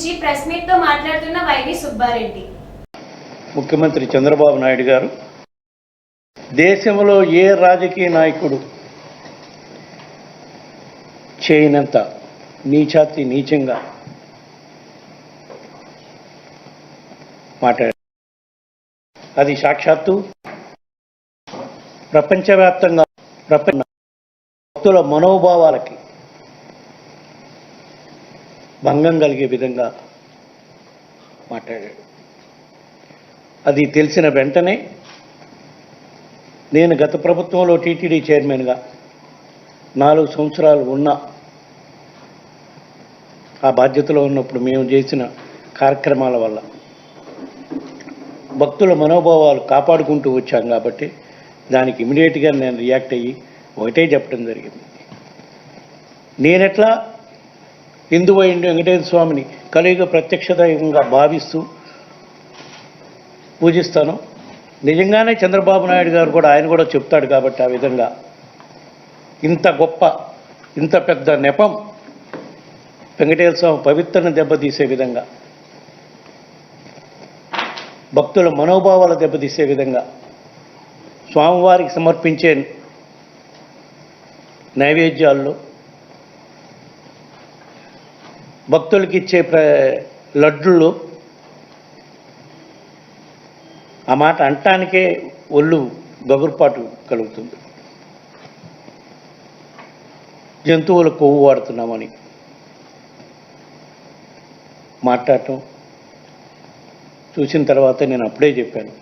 స్పందించి ప్రెస్ మీట్తో మాట్లాడుతున్న వైవి సుబ్బారెడ్డి. ముఖ్యమంత్రి చంద్రబాబు నాయుడు గారు దేశంలో ఏ రాజకీయ నాయకుడు చేయనంత నీచాతి నీచంగా మాట్లాడారు. అది సాక్షాత్తు ప్రపంచవ్యాప్తంగా ప్రపంచ భక్తుల మనోభావాలకి భంగం కలిగే విధంగా మాట్లాడాడు. అది తెలిసిన వెంటనే నేను గత ప్రభుత్వంలో టీటీడీ చైర్మన్గా నాలుగు సంవత్సరాలు ఉన్న ఆ బాధ్యతలో ఉన్నప్పుడు మేము చేసిన కార్యక్రమాల వల్ల భక్తుల మనోభావాలు కాపాడుకుంటూ వచ్చాం కాబట్టి దానికి ఇమీడియట్గా నేను రియాక్ట్ అయ్యి ఒకటే చెప్పడం జరిగింది. నేనెట్లా హిందువైండు వెంకటేశ్వర స్వామిని కలియుగ ప్రత్యక్ష దైవంగా భావిస్తూ పూజిస్తాను. నిజంగానే చంద్రబాబు నాయుడు గారు కూడా ఆయన కూడా చెప్తాడు కాబట్టి ఆ విధంగా ఇంత గొప్ప ఇంత పెద్ద నెపం వెంకటేశ్వర స్వామి పవిత్రను దెబ్బతీసే విధంగా భక్తుల మనోభావాలు దెబ్బతీసే విధంగా స్వామివారికి సమర్పించే నైవేద్యాల్లో భక్తులకి ఇచ్చే ప్ర లడ్డుల్లో ఆ మాట అంటానికే ఒళ్ళు గగురుపాటు కలుగుతుంది. జంతువుల కొవ్వు వాడుతున్నామని మాట్లాడటం చూసిన తర్వాత నేను అప్పుడే చెప్పాను.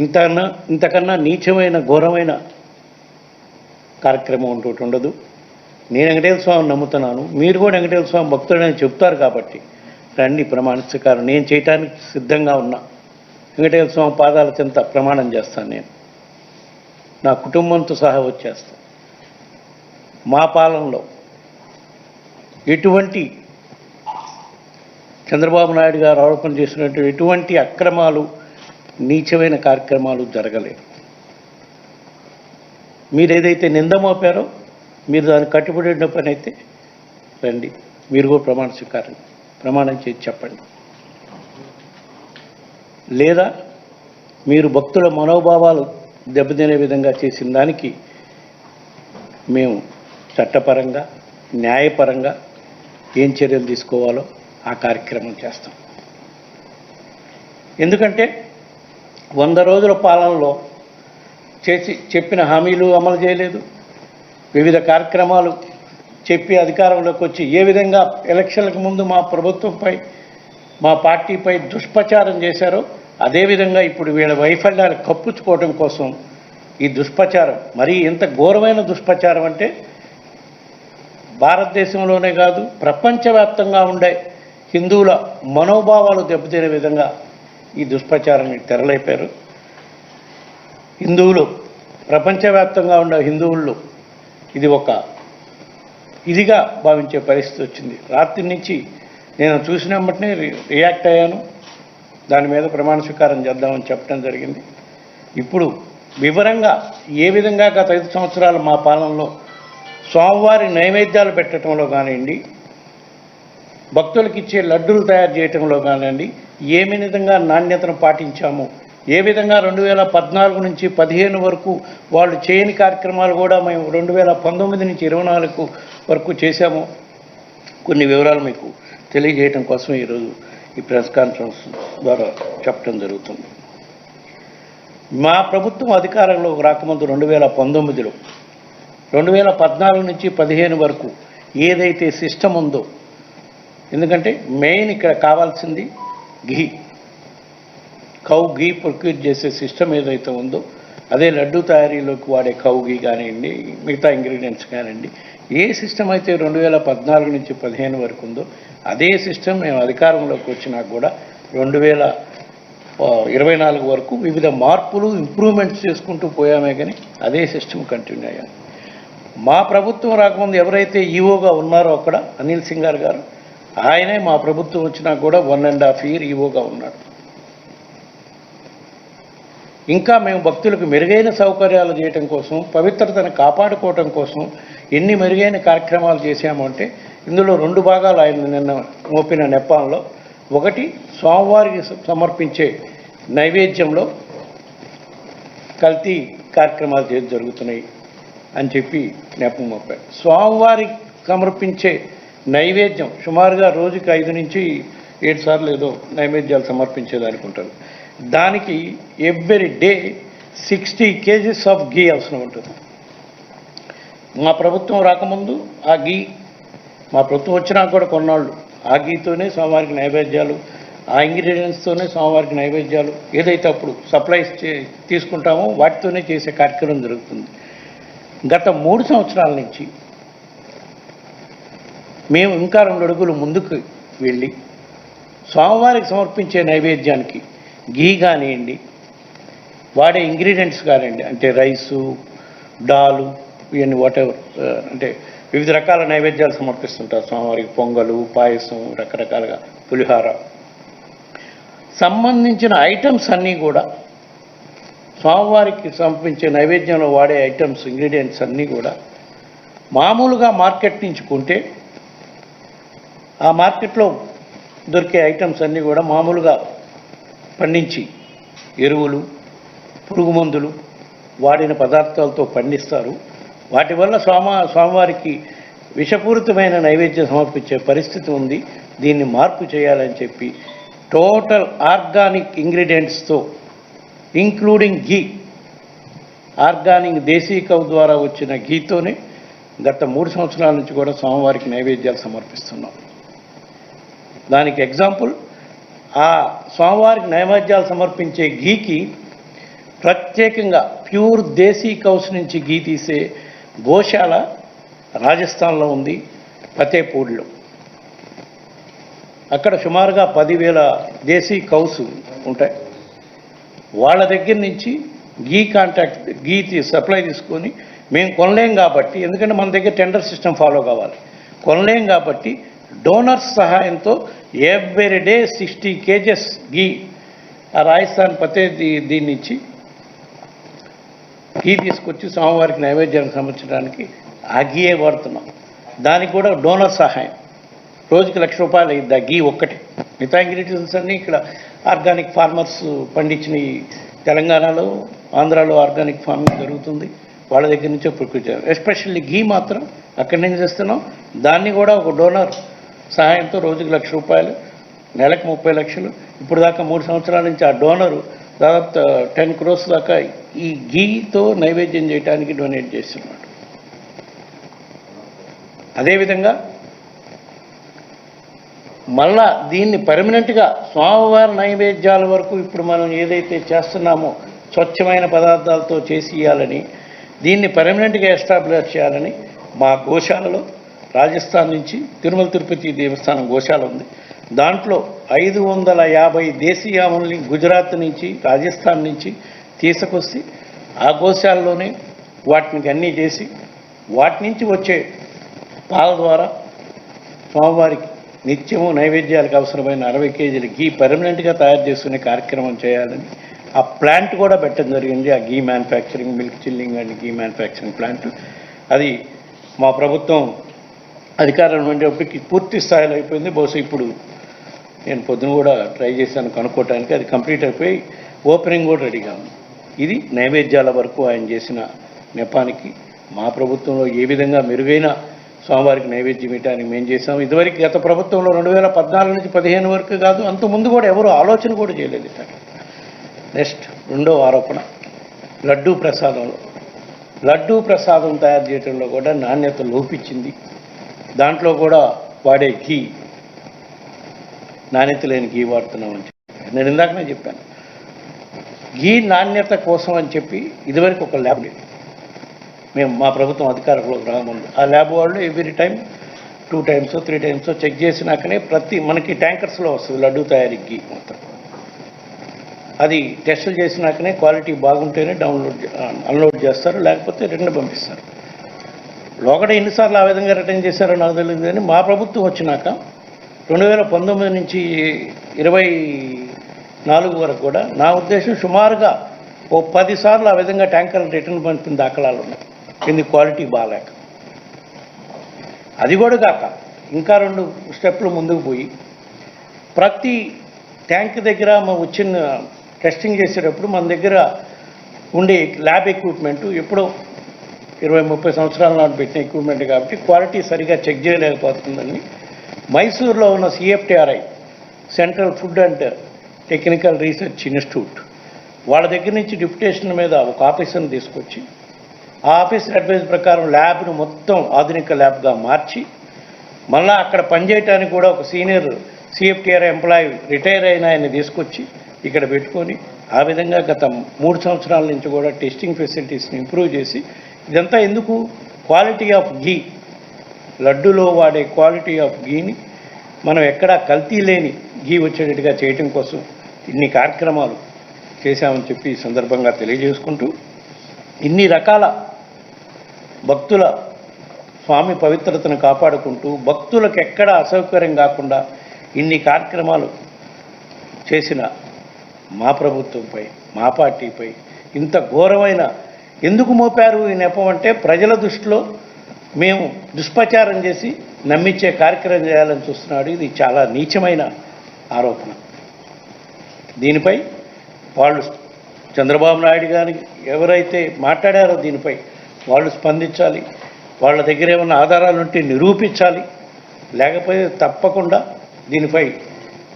ఇంతకన్నా ఇంతకన్నా నీచమైన ఘోరమైన కార్యక్రమం ఇంకోటి ఉండదు. నేను వెంకటేశ్వర స్వామిని నమ్ముతున్నాను. మీరు కూడా వెంకటేశ్వర స్వామి భక్తుడని చెప్తారు కాబట్టి. రండి ప్రమాణ స్వీకారం నేను చేయటానికి సిద్ధంగా ఉన్నా. వెంకటేశ్వర స్వామి పాదాల చెంత ప్రమాణం చేస్తాను నేను. నా కుటుంబంతో సహా వచ్చేస్తాను మా పాలనలో ఎటువంటి చంద్రబాబు నాయుడు గారు ఆరోపణ చేసినట్టు ఎటువంటి అక్రమాలు నీచమైన కార్యక్రమాలు జరగలేదు. మీరు ఏదైతే నింద మోపారో మీరు దానికి కట్టుబడి పని అయితే రండి. మీరు కూడా ప్రమాణ స్వీకారం ప్రమాణం చేసి చెప్పండి. లేదా మీరు భక్తుల మనోభావాలు దెబ్బతినే విధంగా చేసిన దానికి మేము చట్టపరంగా న్యాయపరంగా ఏం చర్యలు తీసుకోవాలో ఆ కార్యక్రమం చేస్తాం. ఎందుకంటే వంద రోజుల పాలనలో చేసి చెప్పిన హామీలు అమలు చేయలేదు. వివిధ కార్యక్రమాలు చెప్పి అధికారంలోకి వచ్చి ఏ విధంగా ఎలక్షన్లకు ముందు మా ప్రభుత్వంపై మా పార్టీపై దుష్ప్రచారం చేశారో అదేవిధంగా ఇప్పుడు వీళ్ళ వైఫల్యాలు కప్పుచుకోవడం కోసం ఈ దుష్ప్రచారం. మరీ ఎంత ఘోరమైన దుష్ప్రచారం అంటే భారతదేశంలోనే కాదు ప్రపంచవ్యాప్తంగా ఉండే హిందువుల మనోభావాలు దెబ్బతినే విధంగా ఈ దుష్ప్రచారాన్ని తెరలేపారు. హిందువులు ప్రపంచవ్యాప్తంగా ఉండే హిందువుల్లో ఇది ఒక ఇదిగా భావించే పరిస్థితి వచ్చింది. రాత్రి నుంచి నేను చూసిన వెంటనే రి- రియాక్ట్ అయ్యాను. దాని మీద ప్రమాణ స్వీకారం చేద్దామని చెప్పడం జరిగింది. ఇప్పుడు వివరంగా ఏ విధంగా గత ఐదు సంవత్సరాలు మా పాలనలో స్వామివారి నైవేద్యాలు పెట్టడంలో కానివ్వండి భక్తులకు ఇచ్చే లడ్డూలు తయారు చేయటంలో కానివ్వండి ఏ విధంగా నాణ్యతను పాటించాము ఏ విధంగా రెండు వేల పద్నాలుగు నుంచి పదిహేను వరకు వాళ్ళు చేయని కార్యక్రమాలు కూడా మేము రెండు వేల పంతొమ్మిది నుంచి ఇరవై నాలుగు వరకు చేశాము. కొన్ని వివరాలు మీకు తెలియజేయడం కోసం ఈరోజు ఈ ప్రెస్ కాన్ఫరెన్స్ ద్వారా చెప్పడం జరుగుతుంది. మా ప్రభుత్వం అధికారంలో రాకముందు రెండు వేల పంతొమ్మిదిలో రెండు వేల పద్నాలుగు నుంచి పదిహేను వరకు ఏదైతే సిస్టమ్ ఉందో ఎందుకంటే మెయిన్ ఇక్కడ కావాల్సింది ఘీ. కౌ ఘీ ప్రొక్యూర్ చేసే సిస్టమ్ ఏదైతే ఉందో అదే లడ్డు తయారీలోకి వాడే కౌ ఘీ కానివ్వండి మిగతా ఇంగ్రీడియంట్స్ కానివ్వండి ఏ సిస్టమ్ అయితే రెండు వేల పద్నాలుగు నుంచి పదిహేను వరకు ఉందో అదే సిస్టమ్ మేము అధికారంలోకి వచ్చినా కూడా రెండు వేల ఇరవై నాలుగు వరకు వివిధ మార్పులు ఇంప్రూవ్మెంట్స్ చేసుకుంటూ పోయామే కానీ అదే సిస్టమ్ కంటిన్యూ అయ్యాం. మా ప్రభుత్వం రాకముందు ఎవరైతే ఈవోగా ఉన్నారో అక్కడ అనిల్ సింగార్ గారు ఆయనే మా ప్రభుత్వం వచ్చినా కూడా వన్ అండ్ హాఫ్ ఇయర్ ఈవోగా ఉన్నాడు. ఇంకా మేము భక్తులకు మెరుగైన సౌకర్యాలు చేయటం కోసం పవిత్రతను కాపాడుకోవటం కోసం ఎన్ని మెరుగైన కార్యక్రమాలు చేశాము అంటే ఇందులో రెండు భాగాలు ఆయన నిన్న మోపిన నెపాల్లో ఒకటి స్వామివారికి సమర్పించే నైవేద్యంలో కల్తీ కార్యక్రమాలు చేసి జరుగుతున్నాయి అని చెప్పి నెపం మోపారు. స్వామివారికి సమర్పించే నైవేద్యం సుమారుగా రోజుకి ఐదు నుంచి ఏడు సార్లు ఏదో నైవేద్యాలు సమర్పించేది అనుకుంటారు దానికి every day sixty kgs of ghee అవసరం ఉంటుంది. మా ప్రభుత్వం రాకముందు ఆ గీ మా ప్రభుత్వం వచ్చినా కూడా కొన్నాళ్ళు. ఆ గీతోనే స్వామివారికి నైవేద్యాలు ఆ ఇంగ్రీడియంట్స్తోనే స్వామివారికి నైవేద్యాలు. ఏదైతే అప్పుడు సప్లైస్ చే తీసుకుంటామో వాటితోనే చేసే కార్యక్రమం జరుగుతుంది. గత మూడు సంవత్సరాల నుంచి మేము ఇంకా రెండు అడుగులు ముందుకు వెళ్ళి స్వామివారికి సమర్పించే నైవేద్యానికి గీ కానివ్వండి వాడే ఇంగ్రీడియంట్స్ కానివ్వండి అంటే రైసు డాలు ఇవన్నీ వాటెవర్ అంటే వివిధ రకాల నైవేద్యాలు సమర్పిస్తుంటారు. స్వామివారికి పొంగలు పాయసం రకరకాలుగా పులిహార. సంబంధించిన ఐటమ్స్ అన్నీ కూడా స్వామివారికి సమర్పించే నైవేద్యంలో వాడే ఐటమ్స్ ఇంగ్రీడియంట్స్ అన్నీ కూడా మామూలుగా మార్కెట్ నుంచి కొంటే ఆ మార్కెట్లో దొరికే ఐటమ్స్ అన్నీ కూడా మామూలుగా పండించి ఎరువులు పురుగు మందులు వాడిన పదార్థాలతో పండిస్తారు. వాటి వల్ల స్వామ స్వామివారికి విషపూరితమైన నైవేద్యం సమర్పించే పరిస్థితి ఉంది. దీన్ని మార్పు చేయాలని చెప్పి టోటల్ ఆర్గానిక్ ఇంగ్రీడియంట్స్తో including ghee organic desi cow ద్వారా వచ్చిన ఘీతోనే గత మూడు సంవత్సరాల నుంచి కూడా స్వామివారికి నైవేద్యాలు సమర్పిస్తున్నాం. దానికి ఎగ్జాంపుల్ ఆ స్వామివారికి నైవేద్యాలు సమర్పించే ఘీకి ప్రత్యేకంగా ప్యూర్ దేశీ కౌస్ నుంచి ఘీ తీసే గోశాల రాజస్థాన్లో ఉంది ఫతేపూర్లో అక్కడ సుమారుగా పదివేల దేశీ కౌస్ ఉంటాయి. వాళ్ళ దగ్గర నుంచి గీ కాంటాక్ట్ గీ సప్లై తీసుకొని మేము కొనలేం కాబట్టి ఎందుకంటే మన దగ్గర టెండర్ సిస్టమ్ ఫాలో కావాలి. కొనలేం కాబట్టి డోనర్స్ సహాయంతో every day sixty kgs ghee ఆ రాజస్థాన్ పతే దీని నుంచి గీ తీసుకొచ్చి స్వామివారికి నైవేద్యానికి సమర్చడానికి ఆ గీయే వాడుతున్నాం. దానికి కూడా డోనర్ సహాయం. రోజుకి లక్ష రూపాయలు అయింది ఆ గీ ఒక్కటి. మిగతా ఇంగ్రీడియంట్స్ అన్నీ ఇక్కడ ఆర్గానిక్ ఫార్మర్స్ పండించిన తెలంగాణలో ఆంధ్రాలో ఆర్గానిక్ ఫార్మింగ్ జరుగుతుంది. వాళ్ళ దగ్గర నుంచే ప్రకృతి ఎస్పెషల్లీ గీ మాత్రం అక్కడి నుంచి తెస్తున్నాం. దాన్ని కూడా ఒక డోనర్ సహాయంతో రోజుకి లక్ష రూపాయలు నెలకు ముప్పై లక్షలు. ఇప్పుడు దాకా మూడు సంవత్సరాల నుంచి ఆ డోనరు దాదాపు టెన్ క్రోర్స్ దాకా ఈ గీతో నైవేద్యం చేయడానికి డొనేట్ చేస్తున్నాడు. అదేవిధంగా మళ్ళా దీన్ని పర్మనెంట్గా స్వామివారి నైవేద్యాల వరకు ఇప్పుడు మనం ఏదైతే చేస్తున్నామో స్వచ్ఛమైన పదార్థాలతో చేసి ఇవ్వాలని దీన్ని పర్మనెంట్గా ఎస్టాబ్లిష్ చేయాలని మా గోశాలలో రాజస్థాన్ నుంచి తిరుమల తిరుపతి దేవస్థానం గోశాల ఉంది. దాంట్లో ఐదు వందల యాభై దేశీయాముల్ని గుజరాత్ నుంచి రాజస్థాన్ నుంచి తీసుకొచ్చి ఆ గోశాలలోనే వాటిని అన్నీ చేసి వాటి నుంచి వచ్చే పాల ద్వారా స్వామివారికి నిత్యము నైవేద్యాలకు అవసరమైన అరవై కేజీల గీ పర్మనెంట్గా తయారు చేసుకునే కార్యక్రమం చేయాలని ఆ ప్లాంట్ కూడా పెట్టడం జరిగింది. ఆ ghee manufacturing milk chilling and ghee manufacturing plant. అది మా ప్రభుత్వం అధికారం ఉండేప్పటికి పూర్తి స్థాయిలో అయిపోయింది. బహుశా ఇప్పుడు నేను పొద్దున కూడా ట్రై చేశాను కనుక్కోవటానికి. అది కంప్లీట్ అయిపోయి ఓపెనింగ్ కూడా రెడీగా ఇది నైవేద్యాల వరకు ఆయన చేసిన నెపానికి. మా ప్రభుత్వంలో ఏ విధంగా మెరుగైన స్వామివారికి నైవేద్యం ఇవ్వడానికి మేము చేసాం ఇదివరకు గత ప్రభుత్వంలో రెండు వేల పద్నాలుగు నుంచి పదిహేను వరకు కాదు అంత ముందు కూడా ఎవరు ఆలోచన కూడా చేయలేదు నెక్స్ట్ రెండో ఆరోపణ. లడ్డూ ప్రసాదంలో. లడ్డూ ప్రసాదం తయారు చేయడంలో కూడా నాణ్యత లోపించింది. దాంట్లో కూడా వాడే ఘీ. నాణ్యత లేని ఘీ వాడుతున్నామని చెప్పి నేను ఇందాకనే చెప్పాను. ఘీ నాణ్యత కోసం అని చెప్పి ఇదివరకు ఒక ల్యాబ్ లేదు. మేము మా ప్రభుత్వం అధికారికుల గ్రహం ఉంది ఆ ల్యాబ్ వాళ్ళు every time two times three times check చేసినాకనే ప్రతి మనకి ట్యాంకర్స్లో వస్తుంది లడ్డు తయారీ గీ మొత్తం అది టెస్టులు చేసినాకనే క్వాలిటీ బాగుంటేనే డౌన్లోడ్ అన్లోడ్ చేస్తారు లేకపోతే రిటర్న్ పంపిస్తారు. లోకడ ఎన్నిసార్లు ఆ విధంగా రిటర్న్ చేశారో నాకు తెలియదు కానీ మా ప్రభుత్వం వచ్చినాక రెండు వేల పంతొమ్మిది నుంచి ఇరవై నాలుగు వరకు కూడా నా ఉద్దేశం సుమారుగా ఓ పదిసార్లు ఆ విధంగా ట్యాంకర్లు రిటర్న్ పంపిన దాఖలాలు ఉన్నాయి. కింది క్వాలిటీ బాగాలేక. అది కూడా కాక ఇంకా రెండు స్టెప్లు ముందుకు పోయి ప్రతి ట్యాంక్ దగ్గర మా వచ్చిన టెస్టింగ్ చేసేటప్పుడు మన దగ్గర ఉండే ల్యాబ్ ఎక్విప్మెంట్ ఎప్పుడో ఇరవై ముప్పై సంవత్సరాల నాటి పెట్టిన ఎక్విప్మెంట్ కాబట్టి క్వాలిటీ సరిగా చెక్ చేయలేకపోతుందని మైసూర్లో ఉన్న CFTRI central food and technical research institute వాళ్ళ దగ్గర నుంచి డిప్యుటేషన్ మీద ఒక ఆఫీసర్ని తీసుకొచ్చి ఆ ఆఫీసర్ అడ్వైజ్ ప్రకారం ల్యాబ్ను మొత్తం ఆధునిక ల్యాబ్గా మార్చి మళ్ళా అక్కడ పనిచేయటానికి కూడా ఒక సీనియర్ సిఎఫ్టీఆర్ ఎంప్లాయీ రిటైర్ అయిన ఆయన తీసుకొచ్చి ఇక్కడ పెట్టుకొని ఆ విధంగా గత మూడు సంవత్సరాల నుంచి కూడా టెస్టింగ్ ఫెసిలిటీస్ని ఇంప్రూవ్ చేసి ఇదంతా ఎందుకు? Quality of ghee. లడ్డులో వాడే క్వాలిటీ ఆఫ్ ఘీని మనం ఎక్కడా కల్తీ లేని ఘీ వచ్చేటట్టుగా చేయటం కోసం ఇన్ని కార్యక్రమాలు చేశామని చెప్పి ఈ సందర్భంగా తెలియజేసుకుంటూ ఇన్ని రకాల భక్తుల స్వామి పవిత్రతను కాపాడుకుంటూ భక్తులకు ఎక్కడ అసౌకర్యం కాకుండా ఇన్ని కార్యక్రమాలు చేసిన మా ప్రభుత్వంపై మా పార్టీపై ఇంత ఘోరమైన ఎందుకు మోపారు ఈ నెపం అంటే ప్రజల దృష్టిలో మేము దుష్ప్రచారం చేసి నమ్మించే కార్యక్రమం చేయాలని చూస్తున్నాడు. ఇది చాలా నీచమైన ఆరోపణ. దీనిపై వాళ్ళు చంద్రబాబు నాయుడు గారికి ఎవరైతే మాట్లాడారో దీనిపై వాళ్ళు స్పందించాలి. వాళ్ళ దగ్గర ఏమైనా ఆధారాలు ఉంటే నిరూపించాలి. లేకపోతే తప్పకుండా దీనిపై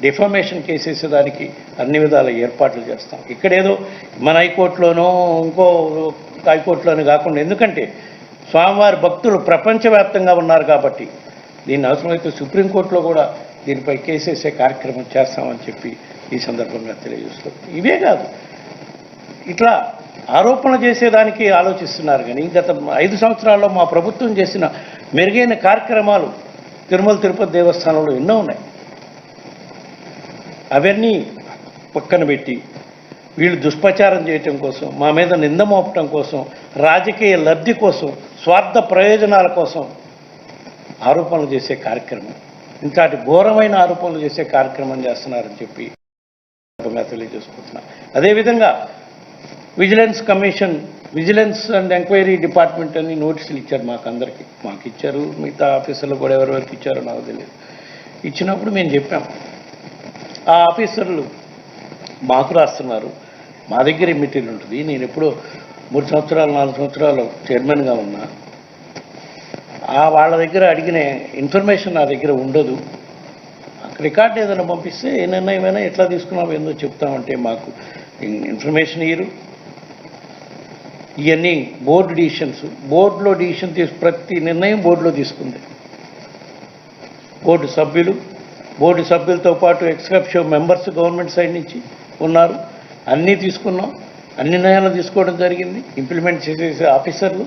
డిఫర్మేషన్ కేసేసేదానికి అన్ని విధాల ఏర్పాట్లు చేస్తాం. ఇక్కడేదో మన హైకోర్టులోనో ఇంకో హైకోర్టులోనే కాకుండా ఎందుకంటే స్వామివారి భక్తులు ప్రపంచవ్యాప్తంగా ఉన్నారు కాబట్టి దీన్ని అవసరమైతే సుప్రీంకోర్టులో కూడా దీనిపై కేసేసే కార్యక్రమం చేస్తామని చెప్పి ఈ సందర్భంగా తెలియజేస్తాం ఇవే కాదు. ఇట్లా ఆరోపణ చేసేదానికి ఆలోచిస్తున్నారు కానీ గత ఐదు సంవత్సరాల్లో మా ప్రభుత్వం చేసిన మెరుగైన కార్యక్రమాలు తిరుమల తిరుపతి దేవస్థానంలో ఎన్నో ఉన్నాయి. అవన్నీ పక్కన పెట్టి వీళ్ళు దుష్ప్రచారం చేయటం కోసం మా మీద నింద మోపటం కోసం రాజకీయ లబ్ధి కోసం స్వార్థ ప్రయోజనాల కోసం ఆరోపణలు చేసే కార్యక్రమం. ఇంతటి ఘోరమైన ఆరోపణలు చేసే కార్యక్రమం చేస్తున్నారని చెప్పి తెలియజేసుకుంటున్నా. అదేవిధంగా vigilance commission vigilance and enquiry department అని నోటీసులు ఇచ్చారు మాకు అందరికీ మాకు ఇచ్చారు మిగతా ఆఫీసర్లు కూడా ఎవరెవరికి ఇచ్చారో నాకు తెలియదు. ఇచ్చినప్పుడు మేము చెప్పాం. ఆ ఆఫీసర్లు మాకు రాస్తున్నారు. మా దగ్గర ఈ మెటీరియల్ ఉంటుంది. నేను ఎప్పుడో మూడు సంవత్సరాలు నాలుగు సంవత్సరాలు చైర్మన్గా ఉన్నా. ఆ వాళ్ళ దగ్గర అడిగిన ఇన్ఫర్మేషన్ నా దగ్గర ఉండదు. రికార్డ్ ఏదైనా పంపిస్తే ఏ నిర్ణయమైనా ఎట్లా తీసుకున్నావు ఏందో చెప్తామంటే మాకు ఇన్ఫర్మేషన్ ఇయ్యరు. ఇవన్నీ బోర్డు డిసిషన్స్. బోర్డులో డిసిషన్ తీసు ప్రతి నిర్ణయం బోర్డులో తీసుకుంది. బోర్డు సభ్యులు బోర్డు సభ్యులతో పాటు ఎక్స్కప్షో మెంబర్స్ గవర్నమెంట్ సైడ్ నుంచి ఉన్నారు అన్నీ తీసుకున్నాం. అన్ని నిర్ణయాలు తీసుకోవడం జరిగింది. ఇంప్లిమెంట్ చేసేసే ఆఫీసర్లు.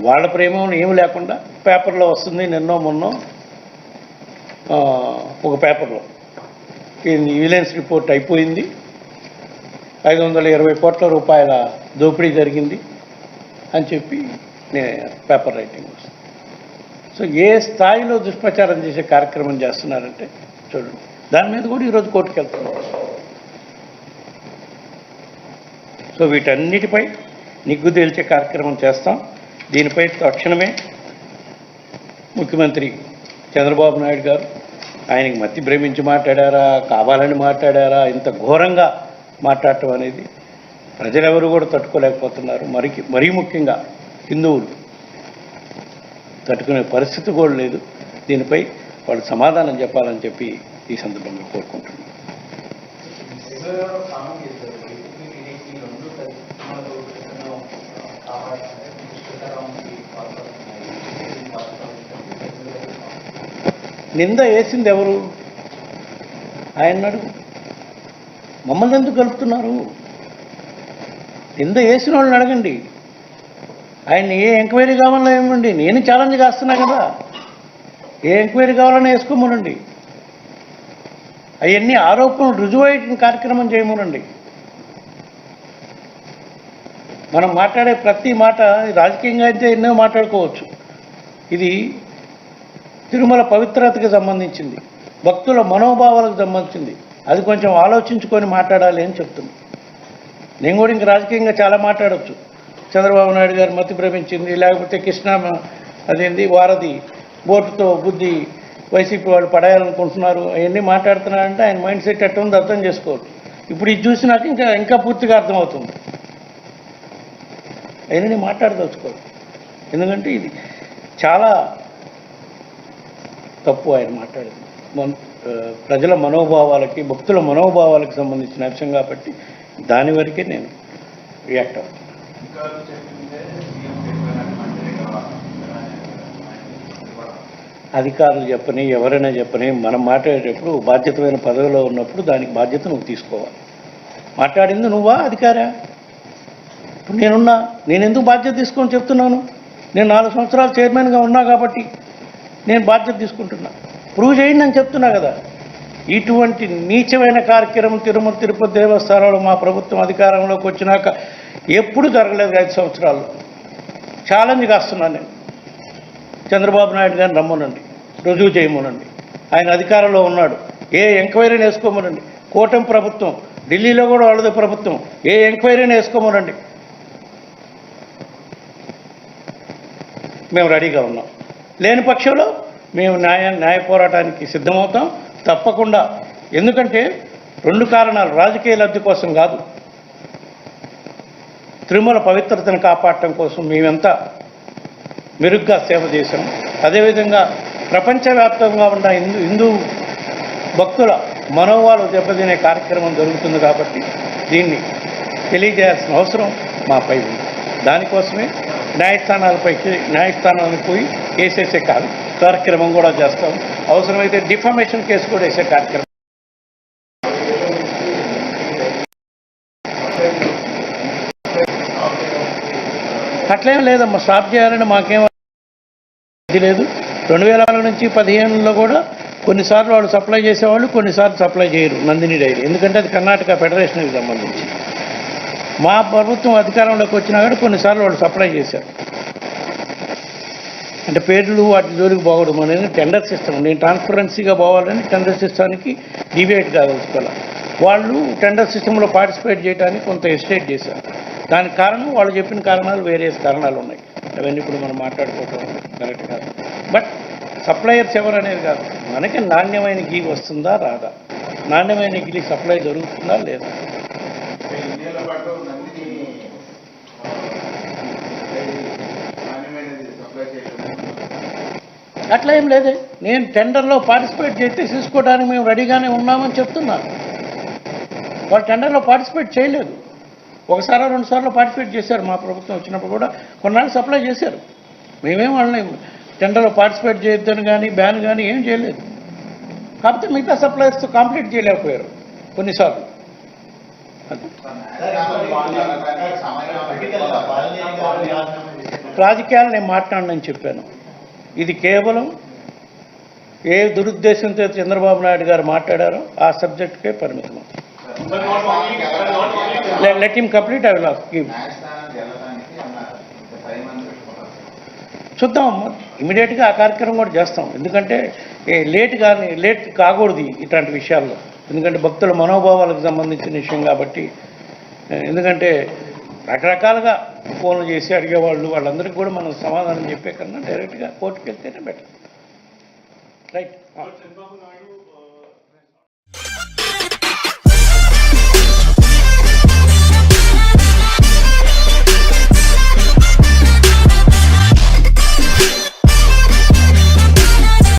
వాళ్ళ ప్రేమ ఏమి లేకుండా పేపర్లో వస్తుంది నిన్నో మొన్నో ఒక పేపర్లో. విజిలెన్స్ రిపోర్ట్ అయిపోయింది. ఐదు వందల ఇరవై కోట్ల రూపాయల దోపిడీ జరిగింది అని చెప్పి నేను పేపర్ రైటింగ్ వస్తుంది. సో ఏ స్థాయిలో దుష్ప్రచారం చేసే కార్యక్రమం చేస్తున్నారంటే చూడండి. దాని మీద కూడా ఈరోజు కోర్టుకు వెళ్తున్నాం సో వీటన్నిటిపై నిగ్గు తేల్చే కార్యక్రమం చేస్తాం. దీనిపై తక్షణమే ముఖ్యమంత్రి చంద్రబాబు నాయుడు గారు ఆయనకి మతి భ్రమించి మాట్లాడారా కావాలని మాట్లాడారా ఇంత ఘోరంగా మాట్లాడటం అనేది ప్రజలెవరు కూడా తట్టుకోలేకపోతున్నారు. మరి మరీ ముఖ్యంగా హిందువులు తట్టుకునే పరిస్థితి కూడా లేదు. దీనిపై వాళ్ళు సమాధానం చెప్పాలని చెప్పి ఈ సందర్భంగా కోరుకుంటున్నాను నింద వేసింది ఎవరు? ఆయన మమ్మల్ని ఎందుకు కలుపుతున్నారు? నింద వేసిన వాళ్ళని అడగండి. ఆయన ఏ ఎంక్వైరీ కావాలన్నా ఇవ్వండి. నేను ఛాలెంజ్ కాస్తున్నా కదా. ఏ ఎంక్వైరీ కావాలన్నా వేసుకోమనండి. అవన్నీ ఆరోపణలు రుజువయ్యే కార్యక్రమం చేయమనండి. మనం మాట్లాడే ప్రతి మాట రాజకీయంగా అయితే ఎన్నో మాట్లాడుకోవచ్చు. ఇది తిరుమల పవిత్రతకి సంబంధించింది. భక్తుల మనోభావాలకు సంబంధించింది. అది కొంచెం ఆలోచించుకొని మాట్లాడాలి అని చెప్తుంది నేను కూడా ఇంక రాజకీయంగా చాలా మాట్లాడవచ్చు చంద్రబాబు నాయుడు గారు మతి భ్రమించింది లేకపోతే కృష్ణ అదేంది వారధి బోటుతో బుద్ధి వైసీపీ వాళ్ళు పడేయాలనుకుంటున్నారు అవన్నీ మాట్లాడుతున్నారంటే ఆయన మైండ్ సెట్ ఎట్ట ఉంది అర్థం చేసుకోవచ్చు. ఇప్పుడు ఇది చూసినాక ఇంకా ఇంకా పూర్తిగా అర్థమవుతుంది. ఆయన నేను మాట్లాడదలుచుకో ఎందుకంటే ఇది చాలా తప్పు ఆయన మాట్లాడింది. మన- ప్రజల మనోభావాలకి భక్తుల మనోభావాలకు సంబంధించిన అంశం కాబట్టి దాని వరకే నేను రియాక్ట్ అవుతాను. అధికారులు అధికారులు చెప్పని ఎవరైనా చెప్పని మనం మాట్లాడేటప్పుడు బాధ్యతమైన పదవిలో ఉన్నప్పుడు దానికి బాధ్యత నువ్వు తీసుకోవాలి. మాట్లాడింది నువ్వా అధికారా? ఇప్పుడు నేనున్నా నేను ఎందుకు బాధ్యత తీసుకొని చెప్తున్నాను? నేను నాలుగు సంవత్సరాలు చైర్మన్గా ఉన్నా కాబట్టి నేను బాధ్యత తీసుకుంటున్నా. ప్రూవ్ చేయండి అని చెప్తున్నా కదా. ఇటువంటి నీచమైన కార్యక్రమం తిరుమల తిరుపతి దేవస్థానంలో మా ప్రభుత్వం అధికారంలోకి వచ్చినాక ఎప్పుడు జరగలేదు ఐదు సంవత్సరాల్లో. ఛాలెంజ్ కాస్తున్నాను నేను. చంద్రబాబు నాయుడు గారిని రమ్మనండి. రుజువు చేయమనండి. ఆయన అధికారంలో ఉన్నాడు. ఏ ఎంక్వైరీని వేసుకోమనండి. కూటమి ప్రభుత్వం ఢిల్లీలో కూడా వాళ్ళది ప్రభుత్వం. ఏ ఎంక్వైరీని వేసుకోమనండి. మేము రెడీగా ఉన్నాం. లేని పక్షంలో మేము న్యాయ న్యాయ పోరాటానికి సిద్ధమవుతాం. తప్పకుండా. ఎందుకంటే రెండు కారణాలు రాజకీయ లబ్ధి కోసం కాదు. తిరుమల పవిత్రతను కాపాడటం కోసం మేమంతా మెరుగ్గా సేవ చేశాం. అదేవిధంగా ప్రపంచవ్యాప్తంగా ఉన్న హిందూ హిందూ భక్తుల మనోవాలు దెబ్బతినే కార్యక్రమం జరుగుతుంది కాబట్టి దీన్ని తెలియజేయాల్సిన అవసరం మాపై ఉంది. దానికోసమే న్యాయస్థానాలపైకి న్యాయస్థానాలకు పోయి వేసేసే కాదు కార్యక్రమం కూడా చేస్తాం. అవసరమైతే డిఫామేషన్ కేసు కూడా వేసే కార్యక్రమం. అట్లేం లేదమ్మా స్టాప్ చేయాలని మాకేం ఇది లేదు. రెండు వేల నాలుగు నుంచి పదిహేనులో కూడా కొన్నిసార్లు వాళ్ళు సప్లై చేసేవాళ్ళు కొన్నిసార్లు సప్లై చేయరు నందిని డైరీ. ఎందుకంటే అది కర్ణాటక ఫెడరేషన్కి సంబంధించి. మా ప్రభుత్వం అధికారంలోకి వచ్చినా కూడా కొన్నిసార్లు వాళ్ళు సప్లై చేశారు. అంటే పేర్లు వాటి జోలికి పోవడం అనేది టెండర్ సిస్టమ్ నేను ట్రాన్స్పరెన్సీగా పోవాలని టెండర్ సిస్టానికి డిబేట్ కాదలుచుకోవాలి వాళ్ళు టెండర్ సిస్టంలో పార్టిసిపేట్ చేయడానికి కొంత ఎస్టేట్ చేశారు. దానికి కారణం వాళ్ళు చెప్పిన కారణాలు వేరే కారణాలు ఉన్నాయి. అవన్నీ ఇప్పుడు మనం మాట్లాడుకోవటం కరెక్ట్ కాదు. బట్ సప్లయర్స్ ఎవరనేది కాదు. మనకి నాణ్యమైన గీ వస్తుందా రాదా? నాణ్యమైన గీ సప్లై జరుగుతుందా లేదా ఇండియాలో పాటు నందిని నాణ్యమైనది సప్లై చేయడం అట్లా ఏం లేదే. నేను టెండర్లో పార్టిసిపేట్ చేస్తే తీసుకోవడానికి మేము రెడీగానే ఉన్నామని చెప్తున్నాను వాళ్ళు టెండర్లో పార్టిసిపేట్ చేయలేదు. ఒకసారి రెండు సార్లు పార్టిసిపేట్ చేశారు మా ప్రభుత్వం వచ్చినప్పుడు కూడా. కొన్నాళ్ళు సప్లై చేశారు. మేమేం వాళ్ళని టెండర్లో పార్టిసిపేట్ చేయొద్దని కానీ బ్యాన్ కానీ ఏం చేయలేదు. కాకపోతే మిగతా సప్లయర్స్తో కంప్లీట్ చేయలేకపోయారు కొన్నిసార్లు. రాజకీయాలు నేను మాట్లాడనని చెప్పాను. ఇది కేవలం ఏ దురుద్దేశంతో చంద్రబాబు నాయుడు గారు మాట్లాడారో ఆ సబ్జెక్ట్కే పరిమితం. Let him complete I will give చూద్దాం ఇమీడియట్గా ఆ కార్యక్రమం కూడా చేస్తాం. ఎందుకంటే ఏ లేట్ కానీ లేట్ కాకూడదు ఇట్లాంటి విషయాల్లో. ఎందుకంటే భక్తుల మనోభావాలకు సంబంధించిన విషయం కాబట్టి ఎందుకంటే రకరకాలుగా ఫోన్లు చేసి అడిగేవాళ్ళు వాళ్ళందరికీ కూడా మనం సమాధానం చెప్పే కన్నా డైరెక్ట్గా కోర్టుకు వెళ్తేనే బెటర్ రైట్